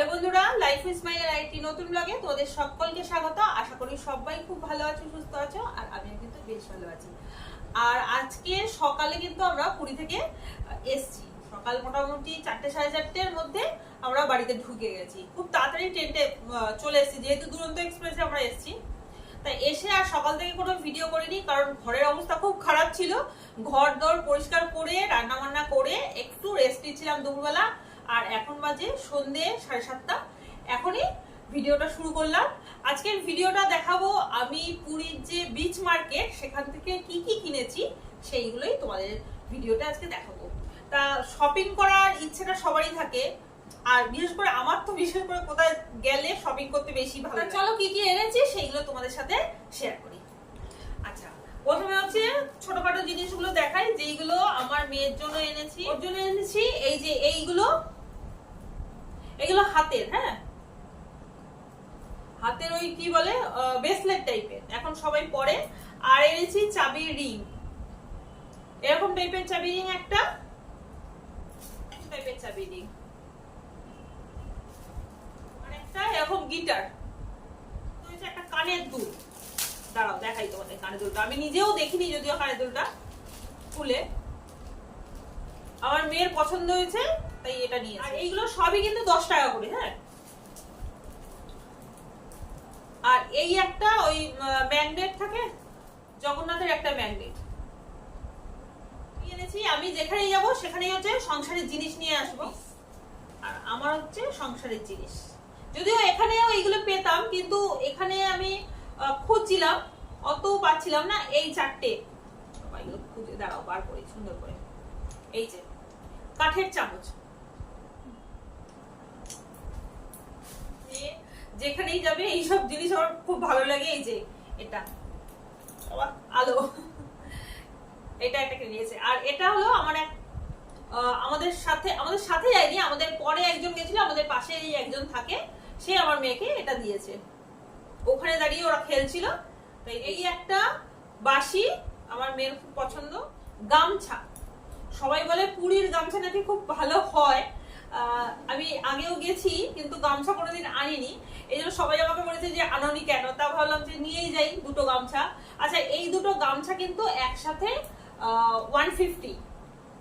Hello বন্ধুরা life is ইসমাইলের IT নতুন ব্লগে তোদের সকলকে স্বাগত। আশা করি সবাই খুব ভালো আছো, সুস্থ আছো, আর আমিও কিন্তু বেশ ভালো আছি। আর আজকে সকালে কিন্তু আমরা পুরী থেকে এসছি। সকাল মোটামুটি চারটে সাড়ে চারটের মধ্যে আমরা বাড়িতে ঢুকে গেছি। খুব তাড়াতাড়ি ট্রেনটে চলে এসেছি। যেহেতু দুরন্ত এক্সপ্রেসে আমরা এসেছি। তাই এসে আর সকাল থেকে কোনো ভিডিও করিনি, কারণ ঘরের অবস্থা খুব খারাপ ছিল। ঘর দর পরিষ্কার করে রান্না বান্না করে একটু রেস্ট নিচ্ছিলাম দুপুরবেলা। আর এখন বাজে সন্ধে সাড়ে সাতটা। এখনই ভিডিওটা শুরু করলাম। আজকের ভিডিওটা দেখাবো আমি পুরীর যে বিচ মার্কেট সেখান থেকে কি কি কিনেছি, সেইগুলোই তোমাদের ভিডিওটা আজকে দেখাবো। তা শপিং করার ইচ্ছেটা সবারই থাকে, আর বিশেষ করে আমার তো বিশেষ করে কোথায় গেলে শপিং করতে বেশি ভালো চলো কি কি এনেছি, সেইগুলো তোমাদের সাথে শেয়ার করি। আচ্ছা প্রথমে হচ্ছে ছোটখাটো জিনিসগুলো দেখাই, যেইগুলো আমার মেয়ের জন্য এনেছি। ওর জন্য এনেছি, এই যে এইগুলো এগুলো হাতের হ্যাঁ? হাতের ওই কি বলে? ব্রেসলেট টাইপের এখন সবাই পরে। আর এনেছি চাবির রিং এরকম টাইপের চাবি রিং একটা? টাইপের চাবি রিং এরকম গিটার একটা কানের দুল। দাঁড়াও, দেখাই তোমাদের কানের দুলটা। আমি নিজেও দেখিনি যদিও কানের দুলটা খুলে। আমার মেয়ের পছন্দ হয়েছে। তাই এটা নিয়ে আর এইগুলো সবই কিন্তু দশ টাকা করে হ্যাঁ? আর এই একটা ওই ম্যাগনেট থাকে, জগন্নাথের একটা ম্যাগনেট। এনেছি? আমি যেখানেই যাব, সেখানেই হচ্ছে সংসারের জিনিস নিয়ে আসব। আর আমার হচ্ছে সংসারের জিনিস। যদিও এখানেও এইগুলো পেতাম, কিন্তু এখানে আমি খুঁজছিলাম অত পাচ্ছিলাম না। এই চারটে। এগুলো খুঁজে, দাঁড়াও, বার করি, সুন্দর করে। এই যে, কাঠের চামচ যে- যেখানেই যাবে এইসব জিনিস আমার খুব ভালো লাগে, এই যে এটা। আলো। এটা একটা কিনে নিয়েছে। আর এটা হলো আমার এক আমাদের সাথে আমাদের সাথে যায়নি, আমাদের পরে একজন গেছিল, আমাদের পাশে এই একজন থাকে, সে আমার মেয়েকে এটা দিয়েছে। ওখানে দাঁড়িয়ে ওরা খেলছিল। তাই এই একটা বাসি আমার মেয়ের খুব পছন্দ, গামছা। সবাই বলে পুরীর গামছা নাকি খুব ভালো হয় আহ, আমি আগেও গেছি কিন্তু গামছা আনিনি এই জন্য সবাই আমাকে বলেছে যে, আননি কেন? তা ভাবলাম যে, নিয়েই যাই দুটো গামছা। আচ্ছা এই দুটো গামছা কিন্তু একসাথে ওয়ান ফিফটি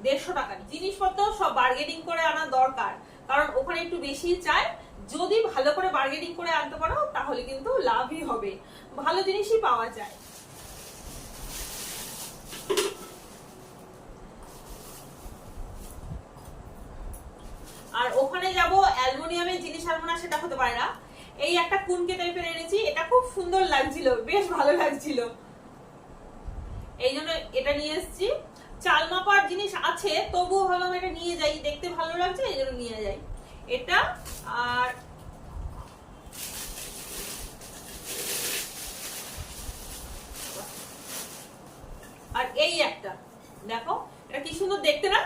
দেড়শো টাকা জিনিসপত্র সব বার্গেনিং করে আনা দরকার। কারণ ওখানে একটু বেশি চায় যদি ভালো করে বার্গেনিং করে আনতে পারো, তাহলে কিন্তু লাভই হবে। ভালো জিনিসই পাওয়া যায় আর ওখানে যাব অ্যালুমিনিয়ামের সেটা হতে পারে না। এই একটা কুনকে টাইপের এনেছি, এটা খুব সুন্দর লাগছিল, বেশ ভালো লাগছিল। এই জন্য এটা নিয়ে এসেছি। চাল মাপার জিনিস আছে, তবুও ভাবলাম এটা নিয়ে যাই, দেখতে ভালো লাগছে, এই জন্য নিয়ে যাই। এটা আর আর এই একটা। দেখো, এটা কি সুন্দর দেখতে না?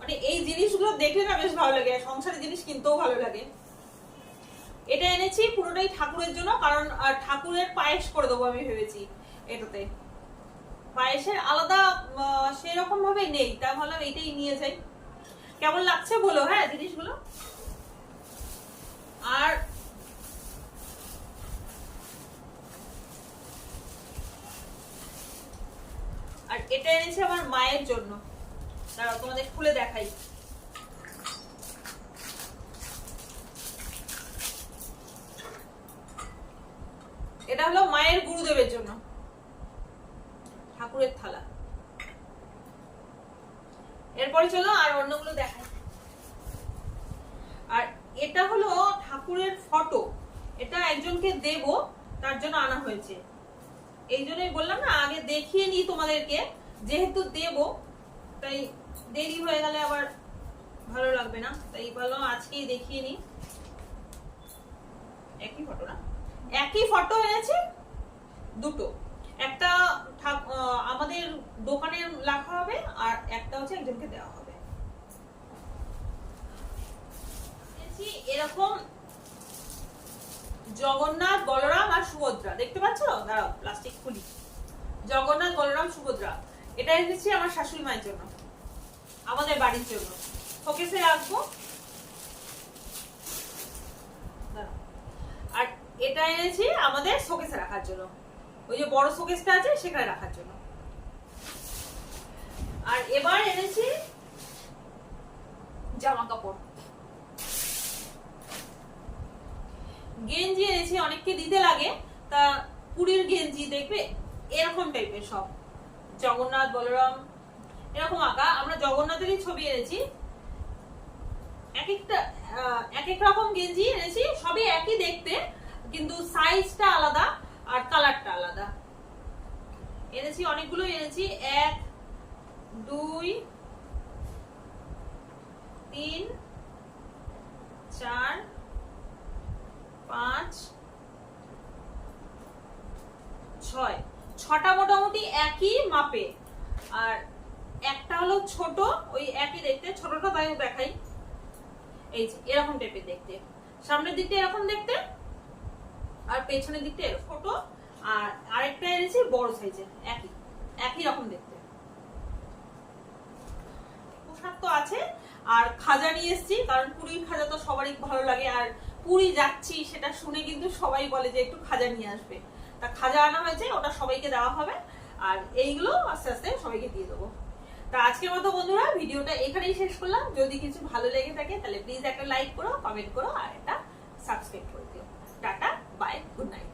মানে এই জিনিসগুলো দেখলে না বেশ ভালো লাগে, সংসারের জিনিস কিনতেও ভালো লাগে। এটা এনেছি, পুরোটাই ঠাকুরের জন্য, কারণ ঠাকুরের পায়েস করে দেবো আমি ভেবেছি এটাতে। পায়েসের আলাদা সেরকম ভাবে নেই তাই ভাবলাম এইটাই নিয়ে যাই। কেমন লাগছে বলো হ্যাঁ জিনিসগুলো? আর আর এটা এনেছে আমার মায়ের জন্য। তোমাদের খুলে দেখাই। এটা হলো মায়ের গুরুদেবের জন্য। ঠাকুরের থালা। এরপরে চলো আর অন্যগুলো দেখাই। আর এটা হলো ঠাকুরের ফটো। এটা একজনকে দেব, তার জন্য আনা হয়েছে। এই জন্যই বললাম না, আগে দেখিয়ে নিই তোমাদেরকে। যেহেতু দেব, তাই দেরি হয়ে গেলে আবার ভালো লাগবে না। তাই বললাম আজকেই দেখিয়ে নিই। একই ফটো না? একই ফটো এনেছে, দুটো। একটা আমাদের দোকানে রাখা হবে আর একটা হচ্ছে একজনকে দেওয়া হবে। এরকম জগন্নাথ, বলরাম আর সুভদ্রা। দেখতে পাচ্ছ? দাঁড়াও প্লাস্টিক খুলি। জগন্নাথ, বলরাম, সুভদ্রা। এটা এনেছি আমার শাশুড়ি মায়ের জন্য, আমাদের বাড়ির জন্য। শোকেসে রাখব। এটা এনেছি আমাদের শোকেসে রাখার জন্য। ওই যে বড় শোকেসটা আছে সেখানে রাখার জন্য। আর এবার এনেছি জামা কাপড় গেঞ্জি এনেছি, অনেককে দিতে লাগে। তা পুরীর গেঞ্জি দেখবে? এরকম টাইপের সব। জগন্নাথ, বলরাম, এরকম আঁকা। আমরা জগন্নাথেরই ছবি এনেছি। এক একটা এক এক রকম গেঞ্জি এনেছি। সবই একই দেখতে। সাইজটা আলাদা আর কালারটা আলাদা। এনেছি, অনেকগুলো এনেছি। এক, দুই, তিন, চার, পাঁচ, ছয়। ছটা মোটামুটি একই মাপে। আর একটা হলো ছোট, ওই একই দেখতে। ছোটটা তাই দেখাই। এই এরকম টাইপের দেখতে। সামনের দিকটা এরকম দেখতে। আর পেছনের দিকটা ছোট, আর আরেকটা এনেছি বড় সাইজের, একই একই রকম দেখতে। পোশাক তো আছে, আর খাজা নিয়ে এসেছি, কারণ পুরীর খাজা তো সবারই ভালো লাগে, আর পুরী যাচ্ছি সেটা শুনে কিন্তু সবাই বলে যে একটু খাজা নিয়ে আসবে। তা খাজা আনা হয়েছে, ওটা সবাইকে দেওয়া হবে, আর এইগুলো আস্তে আস্তে সবাইকে দিয়ে দেবো। তা আজকের মতো বন্ধুরা, ভিডিওটা এখানেই শেষ করলাম। যদি কিছু ভালো লেগে থাকে, তাহলে প্লিজ একটা লাইক করো কমেন্ট করো, আর একটা সাবস্ক্রাইব করে। Bye. Good night.